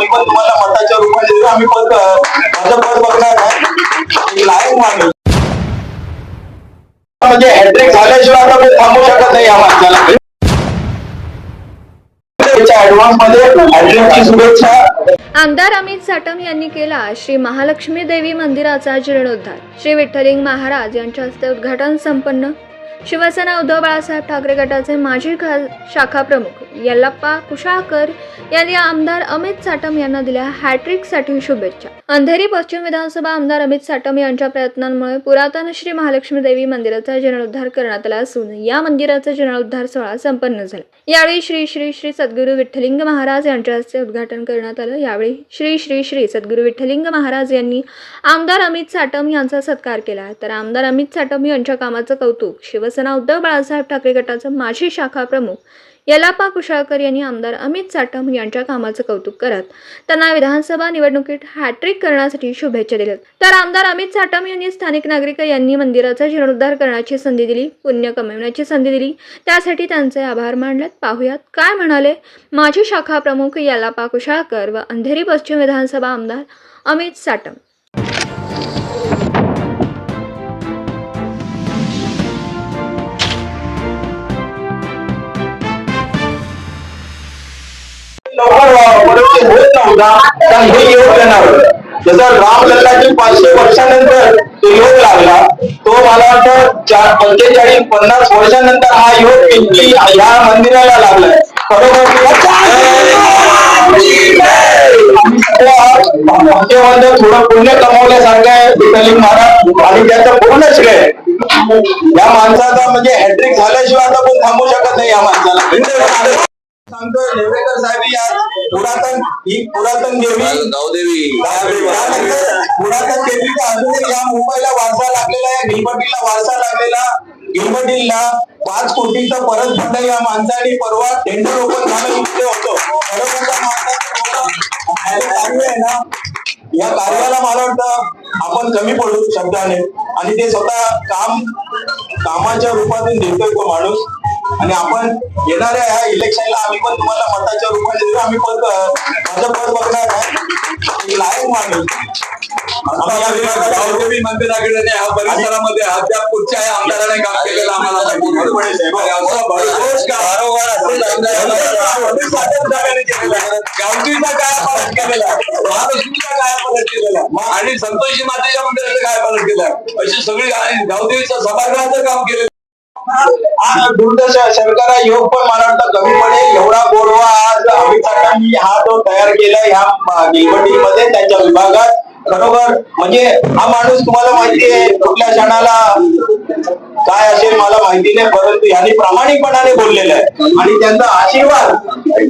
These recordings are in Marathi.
आम्ही पण तुम्हाला मताच्या रूपाने देऊ आम्ही पण अं, बघणार नाही लायक माणूस. म्हणजे हॅट्रिक झाल्याशिवाय आता मी थांबू शकत नाही या माणसाला. आमदार अमित साटम यांनी केला श्री महालक्ष्मी देवी मंदिराचा जीर्णोद्धार. श्री विठ्ठलिंग महाराज यांच्या हस्ते उद्घाटन संपन्न. शिवसेना उद्धव बाळासाहेब ठाकरे गटाचे माजी खा शाखा प्रमुख यल्लाप्पा कुशाळकर यांनी आमदार अमित साटम यांना दिल्या हॅट्रिकसाठी शुभेच्छा. अंधेरी पश्चिम विधानसभा आमदार अमित साटम यांच्या प्रयत्नांमुळे पुरातन श्री महालक्ष्मी देवी मंदिराचा जीर्णोद्धार करण्यात आला असून या मंदिराचा जीर्णोद्धार सोहळा संपन्न झाला. यावेळी श्री श्री श्री सद्गुरू विठ्ठलिंग महाराज यांच्या हस्ते उद्घाटन करण्यात आलं. यावेळी श्री श्री श्री सद्गुरू विठ्ठलिंग महाराज यांनी आमदार अमित साटम यांचा सत्कार केला. तर आमदार अमित साटम यांच्या कामाचं कौतुक शिवसेना उद्धव बाळासाहेब ठाकरे गटाचं माजी शाखा प्रमुख यलापा कुशाळकर यांनी आमदार अमित साटम यांच्या कामाचं कौतुक करत त्यांना विधानसभा निवडणुकीत हॅट्रिक करण्यासाठी शुभेच्छा दिल्यात तर आमदार अमित साटम यांनी स्थानिक नागरिक यांनी मंदिराचा जीर्णोद्धार करण्याची संधी दिली पुण्य कमविण्याची संधी दिली. त्यासाठी त्यांचे आभार मानलेत पाहुयात काय म्हणाले माजी शाखा प्रमुख यलापा कुशाळकर व अंधेरी पश्चिम विधानसभा आमदार अमित साटम परिवर्तन होत नव्हता तर हे योग येणार होतं. जसं रामलल्लाची पाचशे वर्षानंतर तो योग लागला तो मला वाटतं चार पंचेचाळीस पन्नास वर्षानंतर हा योग इतकी ह्या मंदिराला लागलाय बरोबर थोडं पुण्य कमावल्यासारखं आहे विठ्ठलिंग महाराज आणि त्याचं पूर्ण श्रेय या माणसाचा म्हणजे हॅट्रिक झाल्याशिवाय आता कोण थांबू शकत नाही या माणसाला. सांगतोय नेवेकर साहेब आज पुरातन ही पुरातन देवी गावदेवी त्यानंतर पुरातन देवीचा अजूनही या मुंबईला वारसा लागलेला आहे वारसा लागलेला. पाच कोटीचा परत फंड या माणसाने परवा टेंडर ओपन झालं इथे होतो. ना. या कार्याला मला वाटतं आपण कमी पडू शब्दाने. आणि ते स्वतः काम कामाच्या रूपातून देतोय तो माणूस. आणि आपण येणाऱ्या ह्या इलेक्शनला आम्ही पण तुम्हाला मताच्या रूपाने आम्ही पण माझं पद बघणार नाही लायक माणूस. या. गावदेवी मंदिराकडे ह्या परिसरामध्ये अद्याप कुठच्याही आमदाराने काम केलेलं आम्हाला गावकीचा काय फरक केलेला महालक्ष्मीचा काय फरक केलेला आणि संतोषी मातेच्या मंदिराचं काय फरक केला अशी सगळी गावदेवीचं सभागृहाचं काम केलेलं हा योग पण मला वाटतं कमी पडेल. एवढा गोडवा आज अमित साहेबांनी हा जो तयार केला ह्या मध्ये त्यांच्या विभागात. खरोखर म्हणजे हा माणूस तुम्हाला माहिती आहे कुठल्या क्षणाला काय असेल मला माहिती नाही परंतु यांनी प्रामाणिकपणाने बोललेलं आहे. आणि त्यांचा आशीर्वाद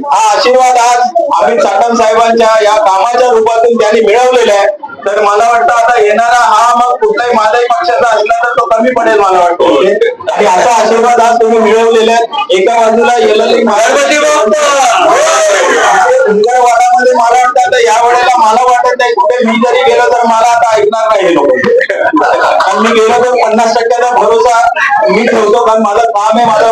हा आशीर्वाद आज अमित साटम साहेबांच्या या कामाच्या रूपातून त्यांनी मिळवलेला आहे. तर मला वाटतं आता येणारा हा मग कुठलाही माझ्याही पक्षाचा असला तर तो कमी पडेल मला वाटतो. आणि असा आशीर्वाद आज तुम्ही मिळवलेला आहे एका बाजूला येलली वाडामध्ये मला वाटतं आता या वेळेला मला वाटत नाही कुठे मी जरी गेलो तर मला आता ऐकणार नाही लोक. कारण मी गेलो तर पन्नास टक्क्याचा भरोसा मी ठेवतो कारण माझं काम आहे माझा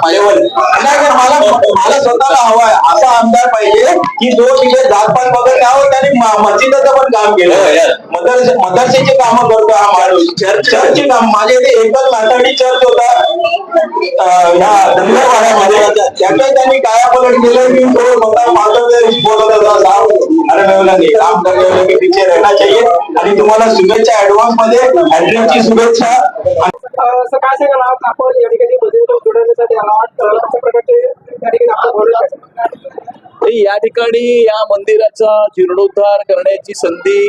माझ्यावर नाही पण मला मला स्वतःला हवाय. असा आमदार पाहिजे की जो तिथे जातपात वगैरे नाही होत त्याने म- मस्जिदाचं पण काम केलं मदरसे मदरसेचे काम करतो हा माणूस. चर्चचे काम. माझे ते एकच मॅथडी चर्च होता. ह्या त्यांनी काय पलट केलं की तो स्वतः माझं बोलत होता साहब अरे मैं नहीं काम के आणि तुम्हाला शुभेच्छा ऍडव्हान्समध्ये. हॅट्रिकची शुभेच्छा. असं काय सांगाल आज आपण या ठिकाणी मंदिर जोडण्यासाठी आलात अशा प्रकारचे या ठिकाणी आपण या ठिकाणी या मंदिराचा जीर्णोद्धार करण्याची संधी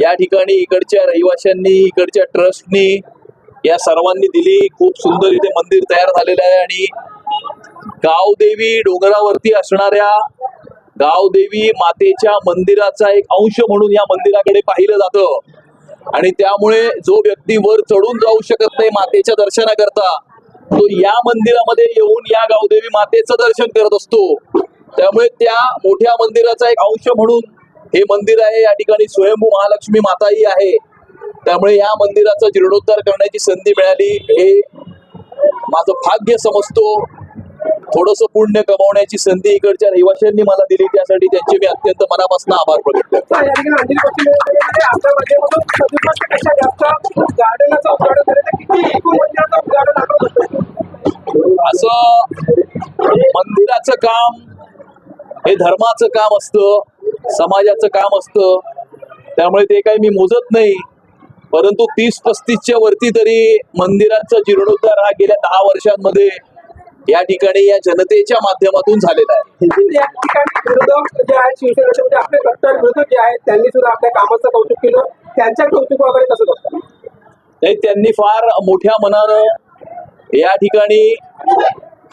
या ठिकाणी इकडच्या रहिवाशांनी इकडच्या ट्रस्टनी या सर्वांनी दिली. खूप सुंदर इथे मंदिर तयार झालेलं आहे आणि गावदेवी डोंगरावरती असणाऱ्या गावदेवी मातेच्या मंदिराचा एक अंश म्हणून या मंदिराकडे पाहिलं जातं. आणि त्यामुळे जो व्यक्ती वर चढून जाऊ शकत नाही मातेच्या दर्शनाकरता तो या मंदिरामध्ये येऊन या गावदेवी मातेचं दर्शन करत असतो. त्यामुळे त्या मोठ्या मंदिराचा एक अंश म्हणून हे मंदिर आहे. या ठिकाणी स्वयंभू महालक्ष्मी माताही आहे. त्यामुळे या मंदिराचा जीर्णोद्धार करण्याची संधी मिळाली. हे माझं भाग्य समजतो. थोडस पुण्य कमावण्याची संधी इकडच्या रहिवाशांनी मला दिली त्यासाठी त्यांचे मी अत्यंत मनापासून आभार प्रकट करतो. असं मंदिराचं काम हे धर्माचं काम असतं समाजाचं काम असतं. त्यामुळे ते काही मी मोजत नाही. परंतु तीस पस्तीसच्या वरती तरी मंदिराचा जीर्णोद्धार हा गेल्या दहा वर्षांमध्ये या ठिकाणी या जनतेच्या माध्यमातून झालेला आहे. या ठिकाणी विरोधक जे आहेत शिवसेनेचे म्हणजे आपले कट्टर विरोधक जे आहेत त्यांनी सुद्धा आपल्या कामाचं कौतुक केलं. त्यांच्या कौतुक वगैरे कसं करतात? नाही त्यांनी फार मोठ्या मनानं या ठिकाणी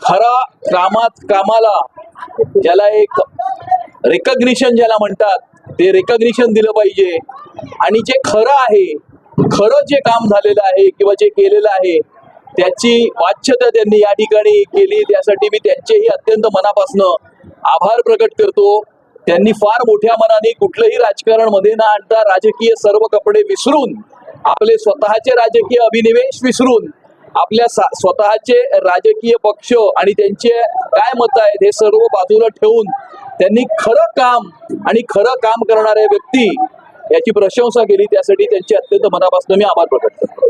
खरा कामात कामाला ज्याला एक रेकग्निशन ज्याला म्हणतात ते रेकग्निशन दिलं पाहिजे. आणि जे खरं आहे खरं जे काम झालेलं आहे किंवा जे केलेलं आहे त्याची वाच्यता त्यांनी या ठिकाणी केली. त्यासाठी मी त्यांचेही अत्यंत मनापासनं आभार प्रकट करतो. त्यांनी फार मोठ्या मनाने कुठलंही राजकारणमध्ये न आणता राजकीय सर्व कपडे विसरून आपले स्वतःचे राजकीय अभिनिवेश विसरून आपल्या सा- स्वतःचे राजकीय पक्ष आणि त्यांचे काय मत आहेत हे सर्व बाजूला ठेवून त्यांनी खरं काम आणि खरं काम करणाऱ्या व्यक्ती याची प्रशंसा केली. त्यासाठी त्यांचे अत्यंत मनापासून मी आभार प्रकट करतो.